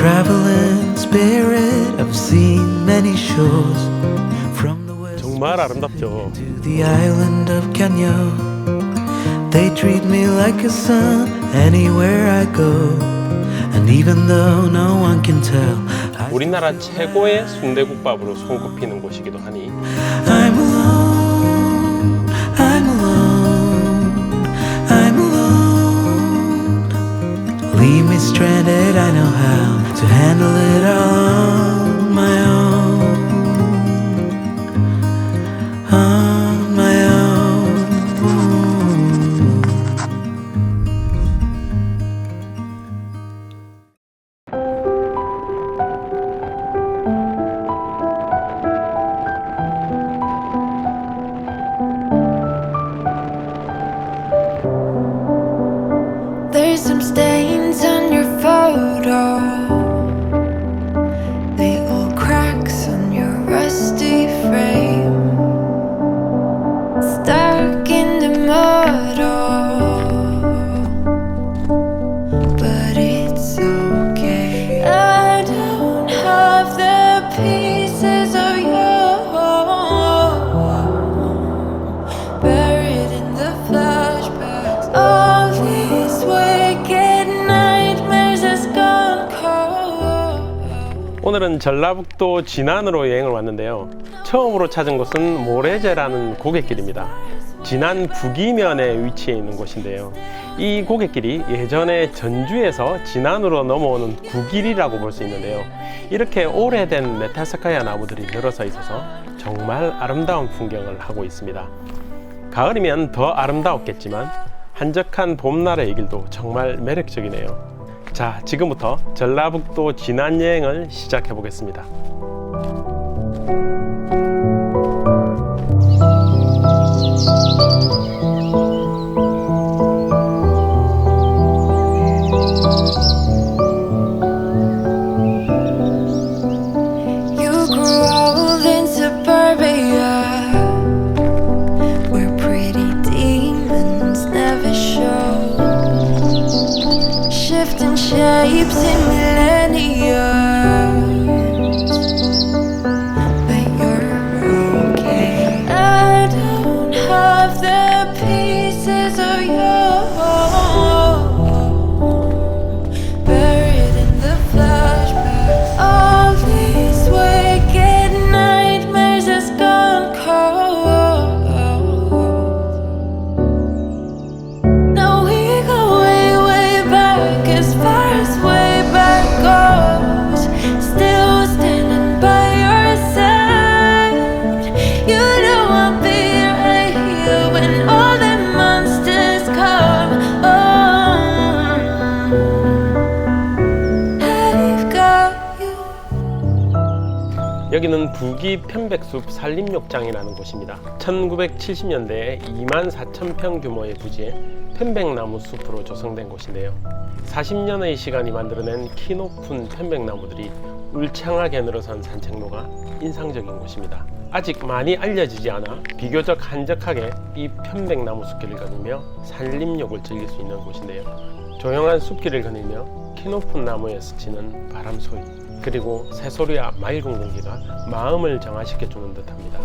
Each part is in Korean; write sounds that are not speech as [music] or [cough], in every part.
I'm a traveling spirit. I've seen many shores from the west 정말 아름답죠. to the island of Kenya. They treat me like a son anywhere I go. And even though no one can tell, I, 우리나라 최고의 순대국밥으로 손꼽히는 곳이기도 하니 I'm alone. I'm alone. I'm alone. Leave me stranded, I know how to handle it on my own. 오늘은 전라북도 진안으로 여행을 왔는데요. 처음으로 찾은 곳은 모래제라는 고갯길입니다. 진안 북이면에 위치해 있는 곳인데요. 이 고갯길이 예전에 전주에서 진안으로 넘어오는 구길이라고 볼 수 있는데요. 이렇게 오래된 메타스카야 나무들이 늘어서 있어서 정말 아름다운 풍경을 하고 있습니다. 가을이면 더 아름다웠겠지만 한적한 봄날의 이 길도 정말 매력적이네요. 자, 지금부터 전라북도 진안 여행을 시작해 보겠습니다. 부기 편백숲 산림욕장이라는 곳입니다. 1970년대에 2만 4천 평 규모의 부지에 편백나무 숲으로 조성된 곳인데요. 40년의 시간이 만들어낸 키 높은 편백나무들이 울창하게 늘어선 산책로가 인상적인 곳입니다. 아직 많이 알려지지 않아 비교적 한적하게 이 편백나무 숲길을 거니며 산림욕을 즐길 수 있는 곳인데요. 조용한 숲길을 거닐며 키 높은 나무에 스치는 바람 소리 그리고 새소리와 맑은 공기가 마음을 정화시켜 주는 듯합니다.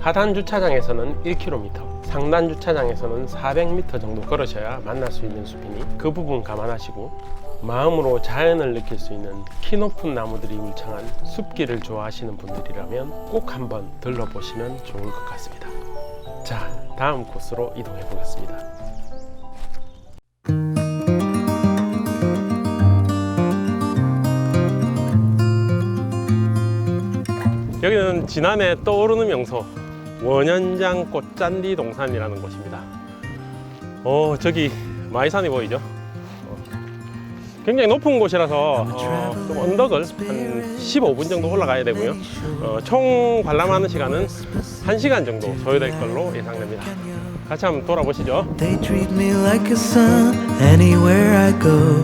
하단 주차장에서는 1km, 상단 주차장에서는 400m 정도 걸으셔야 만날 수 있는 숲이니 그 부분 감안하시고 마음으로 자연을 느낄 수 있는 키 높은 나무들이 울창한 숲길을 좋아하시는 분들이라면 꼭 한번 들러보시면 좋을 것 같습니다. 자, 다음 코스로 이동해 보겠습니다. 여기는 지난해 떠오르는 명소 원현장 꽃잔디 동산이라는 곳입니다. 어 저기 마이산이 보이죠? 어, 굉장히 높은 곳이라서 어, 좀 언덕을 한 15분 정도 올라가야 되고요. 어, 총 관람하는 시간은 1시간 정도 소요될 걸로 예상됩니다. 같이 한번 돌아보시죠. They treat me like a son anywhere I go.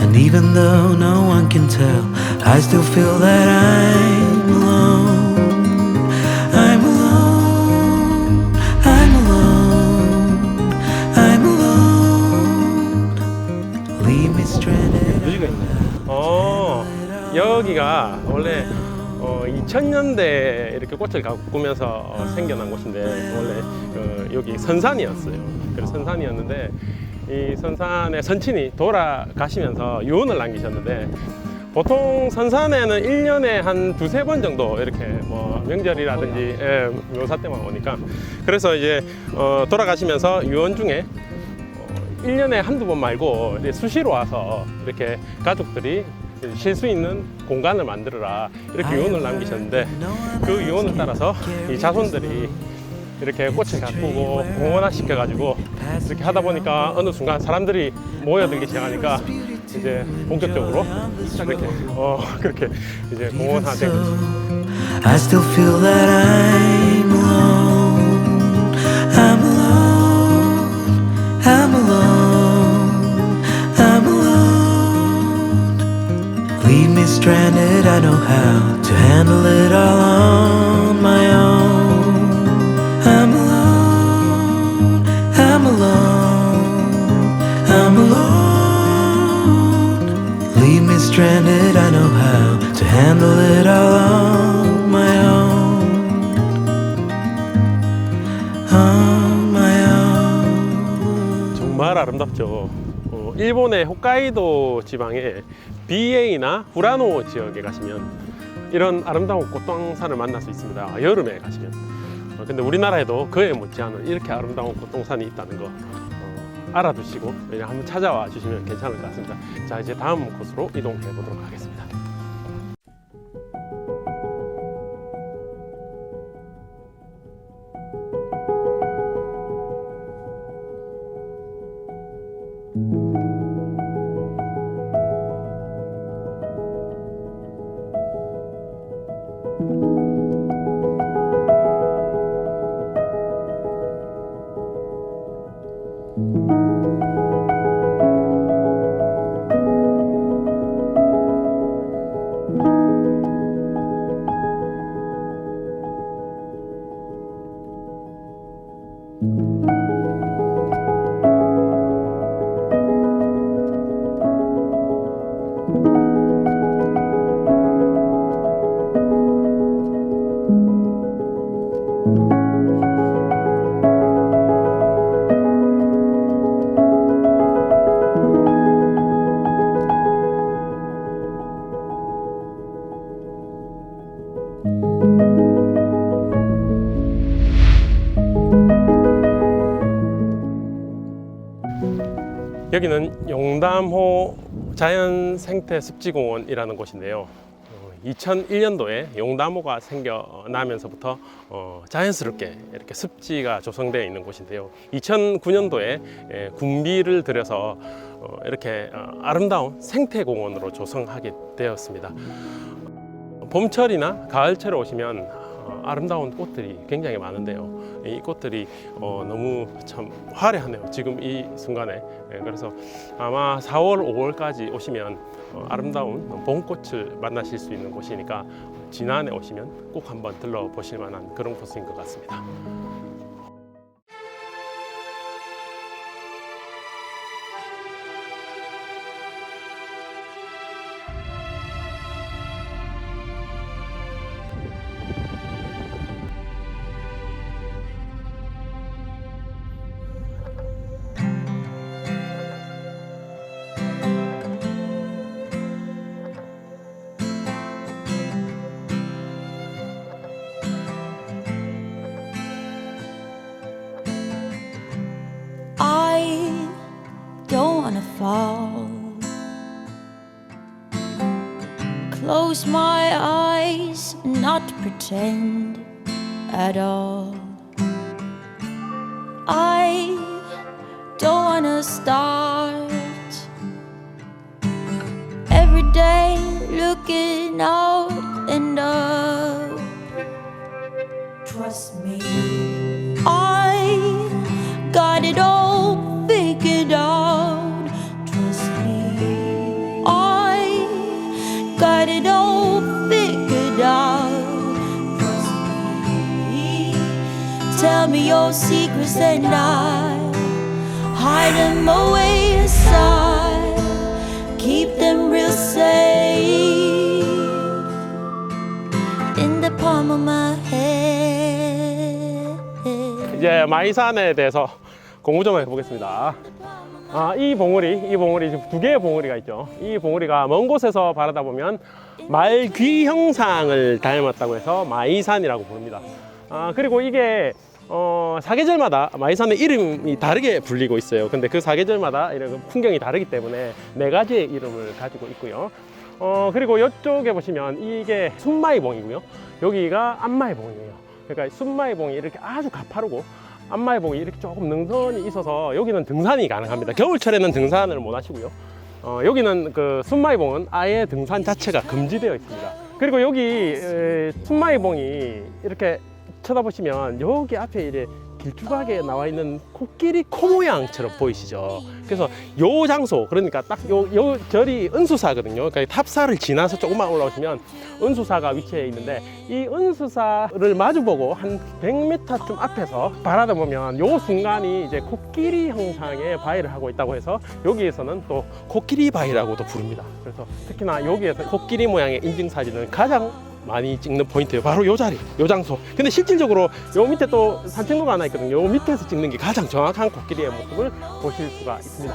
And even though no one can tell, I still feel that I'm 여기가 원래 어, 2000년대 이렇게 꽃을 가꾸면서 어, 생겨난 곳인데 원래 어, 여기 선산이었어요. 그래서 선산이었는데 이 선산의 선친이 돌아가시면서 유언을 남기셨는데 보통 선산에는 1년에 한 두세 번 정도 이렇게 뭐 명절이라든지 예, 묘사 때만 오니까 그래서 이제 어, 돌아가시면서 유언 중에 어, 1년에 한두 번 말고 이제 수시로 와서 이렇게 가족들이 쉴 수 있는 공간을 만들어라 이렇게 유언을 남기셨는데 그 유언을 따라서 이 자손들이 이렇게 꽃을 가꾸고 공원화 시켜가지고 이렇게 하다 보니까 어느 순간 사람들이 모여들기 시작하니까 이제 본격적으로 이렇게 어 [laughs] 그렇게 이제 공원화 된 거죠. Leave me stranded, I know how to handle it all on my own. I'm alone. I'm alone. I'm alone. Leave me stranded, I know how to handle it all on my own. On my own. 정말 아름답죠. 어, 일본의 홋카이도 지방의 비에 이나 후라노 지역에 가시면 이런 아름다운 꽃동산을 만날 수 있습니다. 여름에 가시면. 어, 근데 우리나라에도 그에 못지않은 이렇게 아름다운 꽃동산이 있다는 거 어, 알아두시고 한번 찾아와 주시면 괜찮을 것 같습니다. 자 이제 다음 곳으로 이동해 보도록 하겠습니다. 여기는 용담호 자연생태습지공원이라는 곳인데요. 2001년도에 용담호가 생겨나면서부터 어, 자연스럽게 이렇게 습지가 조성되어 있는 곳인데요. 2009년도에 군비를 들여서 어, 이렇게 어, 아름다운 생태공원으로 조성하게 되었습니다. 봄철이나 가을철에 오시면 어, 아름다운 꽃들이 굉장히 많은데요. 이 꽃들이 어, 너무 참 화려하네요. 지금 이 순간에. 예, 그래서 아마 4월, 5월까지 오시면 어, 아름다운 봄꽃을 만나실 수 있는 곳이니까 지난해 오시면 꼭 한번 들러 보실 만한 그런 곳인 것 같습니다. Fall. Close my eyes, not pretend at all. I don't wanna start every day looking out and up. Trust me. I Tell me your secrets and I hide them away inside. Keep them real safe. palm of my head. 이제 마이산에 대해서 공부 좀 해보겠습니다. 아, 이 봉우리, 이 봉우리 지금 두 개의 봉우리가 있죠. 이 봉우리가 먼 곳에서 바라다 보면 말귀 형상을 닮았다고 해서 마이산이라고 부릅니다. 아, 그리고 이게 어, 사계절마다 마이산의 이름이 다르게 불리고 있어요. 근데 그 사계절마다 이런 풍경이 다르기 때문에 네 가지의 이름을 가지고 있고요. 어, 그리고 이쪽에 보시면 이게 순마이봉이고요. 여기가 안마이봉이에요. 그러니까 순마이봉이 이렇게 아주 가파르고 안마의봉이 이렇게 조금 능선이 있어서 여기는 등산이 가능합니다. 겨울철에는 등산을 못 하시고요. 어, 여기는 그 순마이봉은 아예 등산 자체가 금지되어 있습니다. 그리고 여기 에, 순마이봉이 이렇게 쳐다보시면 여기 앞에 이제 길쭉하게 나와 있는 코끼리 코 모양처럼 보이시죠? 그래서 요 장소 그러니까 딱 요요 절이 은수사거든요. 그러니까 탑사를 지나서 조금만 올라오시면 은수사가 위치해 있는데 이 은수사를 마주보고 한 100m쯤 앞에서 바라다 보면 요 순간이 이제 코끼리 형상의 바위를 하고 있다고 해서 여기에서는 또 코끼리 바위라고도 부릅니다. 그래서 특히나 여기에서 코끼리 모양의 인증 사진을 가장 많이 찍는 포인트예요. 바로 요 자리, 요 장소. 근데 실질적으로 요 밑에 또 산책로가 하나 있거든요. 요 밑에서 찍는 게 가장 정확한 코끼리의 모습을 보실 수가 있습니다.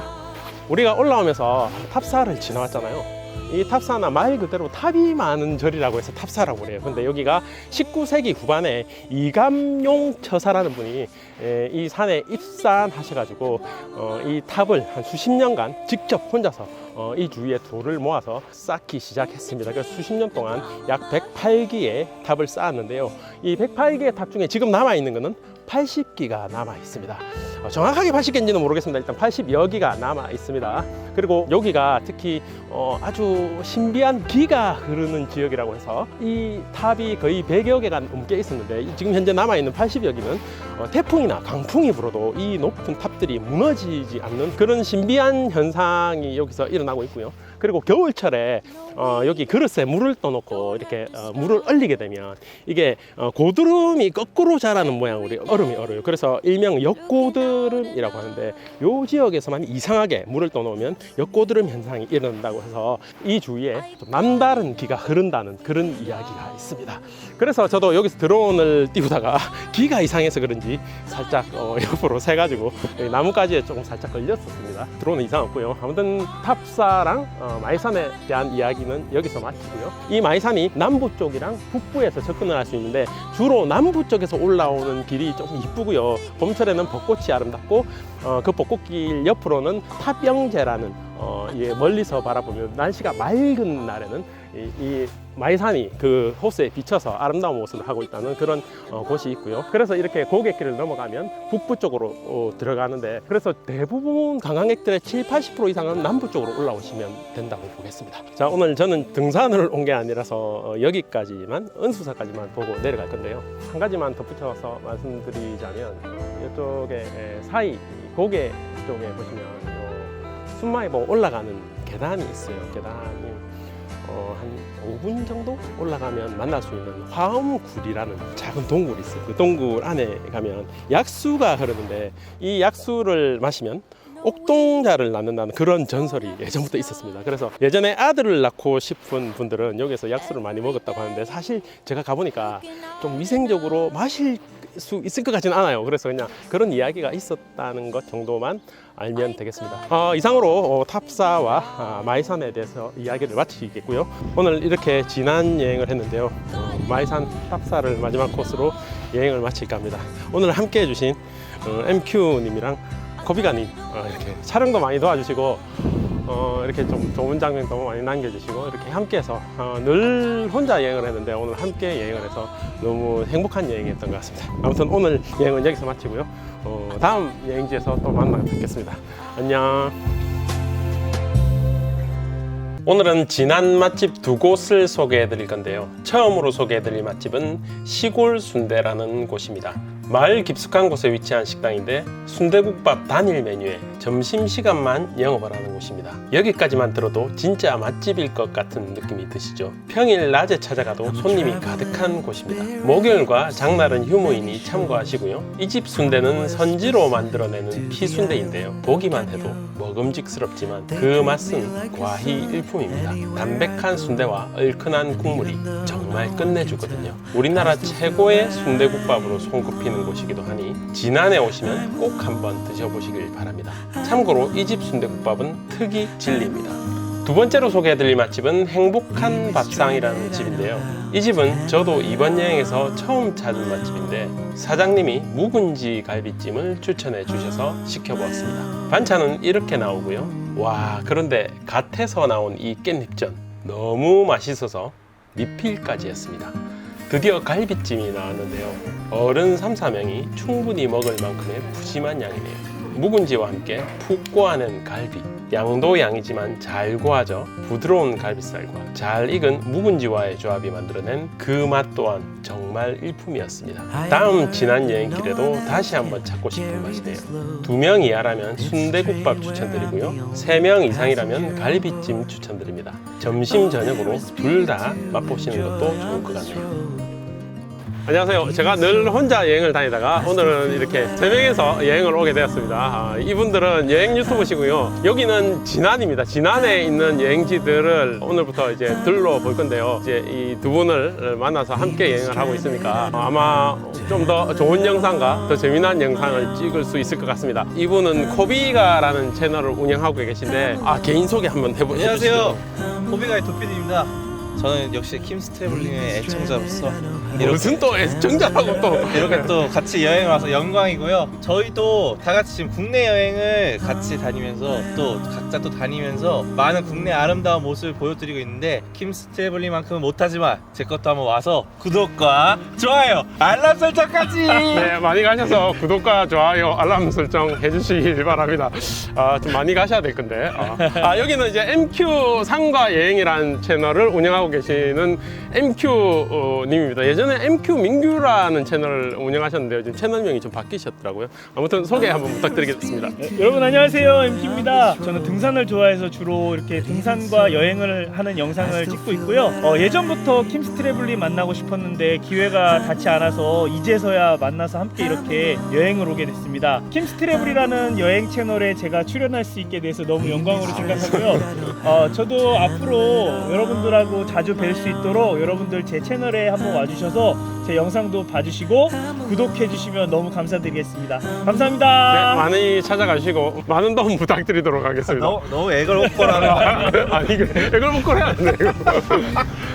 우리가 올라오면서 탑사를 지나왔잖아요. 이 탑사나 말 그대로 탑이 많은 절이라고 해서 탑사라고 그래요. 근데 여기가 19세기 후반에 이감용 처사라는 분이 에, 이 산에 입산하셔가지고 어, 이 탑을 한 수십 년간 직접 혼자서 어, 이 주위에 돌을 모아서 쌓기 시작했습니다. 그래서 수십 년 동안 약 108기의 탑을 쌓았는데요. 이 108기의 탑 중에 지금 남아 있는 것은 80기가 남아 있습니다. 어, 정확하게 80개인지는 모르겠습니다. 일단 80여 기가 남아 있습니다. 그리고 여기가 특히 어, 아주 신비한 기가 흐르는 지역이라고 해서 이 탑이 거의 100여 개가 넘게 있었는데 이- 지금 현재 남아 있는 80여 기는 어, 태풍이나 강풍이 불어도 이 높은 탑들이 무너지지 않는 그런 신비한 현상이 여기서 일어나고 있고요. 그리고 겨울철에 어, 여기 그릇에 물을 떠놓고 이렇게 어, 물을 얼리게 되면 이게 어, 고드름이 거꾸로 자라는 모양으로 얼음이 얼어요. 그래서 일명 역고드름이라고 하는데 요 지역에서만 이상하게 물을 떠놓으면 역고드름 현상이 일어난다고 해서 이 주위에 좀 남다른 기가 흐른다는 그런 이야기가 있습니다. 그래서 저도 여기서 드론을 띄우다가 [laughs] 기가 이상해서 그런지 살짝 어, 옆으로 새가지고 나뭇가지에 조금 살짝 걸렸었습니다. 드론은 이상 없고요. 아무튼 탑사랑 어, 마이산에 대한 이야기는 여기서 마치고요. 이 마이산이 남부 쪽이랑 북부에서 접근을 할 수 있는데 주로 남부 쪽에서 올라오는 길이 조금 이쁘고요. 봄철에는 벚꽃이 아름답고 어, 그 벚꽃길 옆으로는 탑영제라는 어, 예, 멀리서 바라보면 날씨가 맑은 날에는 이, 이 마이산이 그 호수에 비쳐서 아름다운 모습을 하고 있다는 그런 어, 곳이 있고요. 그래서 이렇게 고갯길을 넘어가면 북부 쪽으로 어, 들어가는데 그래서 대부분 관광객들의 7, 80% 이상은 남부 쪽으로 올라오시면 된다고 보겠습니다. 자, 오늘 저는 등산을 온 게 아니라서 어, 여기까지만 은수사까지만 보고 내려갈 건데요. 한 가지만 덧붙여서 말씀드리자면 어, 이쪽에 에, 사이 고개 쪽에 보시면 요 순마이봉 올라가는 계단이 있어요. 계단이 어, 한 5분 정도 올라가면 만날 수 있는 화엄굴이라는 작은 동굴이 있어요. 그 동굴 안에 가면 약수가 흐르는데 이 약수를 마시면 옥동자를 낳는다는 그런 전설이 예전부터 있었습니다. 그래서 예전에 아들을 낳고 싶은 분들은 여기서 약수를 많이 먹었다고 하는데 사실 제가 가보니까 좀 위생적으로 마실 수 있을 것 같지는 않아요. 그래서 그냥 그런 이야기가 있었다는 것 정도만 알면 되겠습니다. 어, 이상으로 어, 탑사와 아, 마이산에 대해서 이야기를 마치겠고요. 오늘 이렇게 지난 여행을 했는데요. 어, 마이산 탑사를 마지막 코스로 여행을 마칠까 합니다. 오늘 함께 해주신 어, MQ님이랑 코비가님 어, 이렇게 촬영도 많이 도와주시고 어, 이렇게 좀 좋은 장면도 많이 남겨주시고 이렇게 함께해서 어, 늘 혼자 여행을 했는데 오늘 함께 여행을 해서 너무 행복한 여행이었던 것 같습니다. 아무튼 오늘 여행은 여기서 마치고요. 어, 다음 여행지에서 또 만나 뵙겠습니다. 안녕. 오늘은 지난 맛집 두 곳을 소개해 드릴 건데요. 처음으로 소개해 드릴 맛집은 시골 순대라는 곳입니다. 마을 깊숙한 곳에 위치한 식당인데 순대국밥 단일 메뉴에 점심시간만 영업을 하는 곳입니다. 여기까지만 들어도 진짜 맛집일 것 같은 느낌이 드시죠? 평일 낮에 찾아가도 손님이 가득한 곳입니다. 목요일과 장날은 휴무이니 참고하시고요. 이 집 순대는 선지로 만들어내는 피순대인데요. 보기만 해도 먹음직스럽지만 그 맛은 과히 일품입니다. 담백한 순대와 얼큰한 국물이 정말 끝내주거든요. 우리나라 최고의 순대국밥으로 손꼽히는 곳이기도 하니 지난해 오시면 꼭 한번 드셔보시길 바랍니다. 참고로 이 집 순대국밥은 특이 진리입니다. 두 번째로 소개해드릴 맛집은 행복한 밥상이라는 집인데요. 이 집은 저도 이번 여행에서 처음 찾은 맛집인데 사장님이 묵은지 갈비찜을 추천해 주셔서 시켜보았습니다. 반찬은 이렇게 나오고요. 와 그런데 갓해서 나온 이 깻잎전 너무 맛있어서 리필까지 했습니다. 드디어 갈비찜이 나왔는데요. 어른 3, 4명이 충분히 먹을 만큼의 푸짐한 양이네요. 묵은지와 함께 푹 고아낸 갈비. 양도 양이지만 잘 고아져 부드러운 갈비살과 잘 익은 묵은지와의 조합이 만들어낸 그 맛 또한 정말 일품이었습니다. 다음 지난 여행길에도 다시 한번 찾고 싶은 맛이네요. 두 명 이하라면 순대국밥 추천드리고요. 세 명 이상이라면 갈비찜 추천드립니다. 점심 저녁으로 둘 다 맛보시는 것도 좋을 것 같네요. 안녕하세요. 제가 늘 혼자 여행을 다니다가 오늘은 이렇게 세 명에서 여행을 오게 되었습니다. 아, 이분들은 여행 유튜브시고요. 여기는 진안입니다. 진안에 있는 여행지들을 오늘부터 이제 둘러볼 건데요. 이제 이 두 분을 만나서 함께 여행을 하고 있으니까 아마 좀 더 좋은 영상과 더 재미난 영상을 찍을 수 있을 것 같습니다. 이분은 코비가라는 채널을 운영하고 계신데 아 개인 소개 한번 해보, 해주시죠. 안녕하세요. 호비가의 도피디입니다. 저는 역시 킴스 트래블링의 애청자로서 이렇게, 무슨 또 애청자라고 또 이렇게 또 같이 여행 와서 영광이고요. 저희도 다 같이 지금 국내 여행을 같이 다니면서 또 각자 또 다니면서 많은 국내 아름다운 모습을 보여드리고 있는데 킴스 트래블링만큼은 못하지만 제 것도 한번 와서 구독과 좋아요, 알람 설정까지. 네, 많이 가셔서 구독과 좋아요, 알람 설정 해주시길 바랍니다. 아, 좀 많이 가셔야 될 건데. 아, 아, 여기는 이제 MQ 상과 여행이라는 채널을 운영하고 계시는 MQ 님입니다. 예전에 MQ 민규라는 채널을 운영하셨는데요. 지금 채널명이 좀 바뀌셨더라고요. 아무튼 소개 한번 부탁드리겠습니다. 네, 여러분 안녕하세요 MT입니다. 저는 등산을 좋아해서 주로 이렇게 등산과 여행을 하는 영상을 찍고 있고요. 어, 예전부터 킴스 트래블리 만나고 싶었는데 기회가 닿지 않아서 이제서야 만나서 함께 이렇게 여행을 오게 됐습니다. 킴스 트래블이라는 여행 채널에 제가 출연할 수 있게 돼서 너무 영광으로 생각하고요. 어, 저도 앞으로 여러분들하고 자주 뵐 수 있도록 여러분들 제 채널에 한번 와주셔서 제 영상도 봐주시고 구독해주시면 너무 감사드리겠습니다. 감사합니다. 네, 많이 찾아가시고 많은 도움 부탁드리도록 하겠습니다. 너무 너무 애걸 먹고라는. [laughs] 아니 이거 먹고 해야 돼. 이거.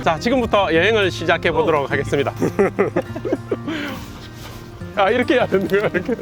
자 지금부터 여행을 시작해 보도록 하겠습니다. [laughs] 아 이렇게 해야 되는 거야 이렇게.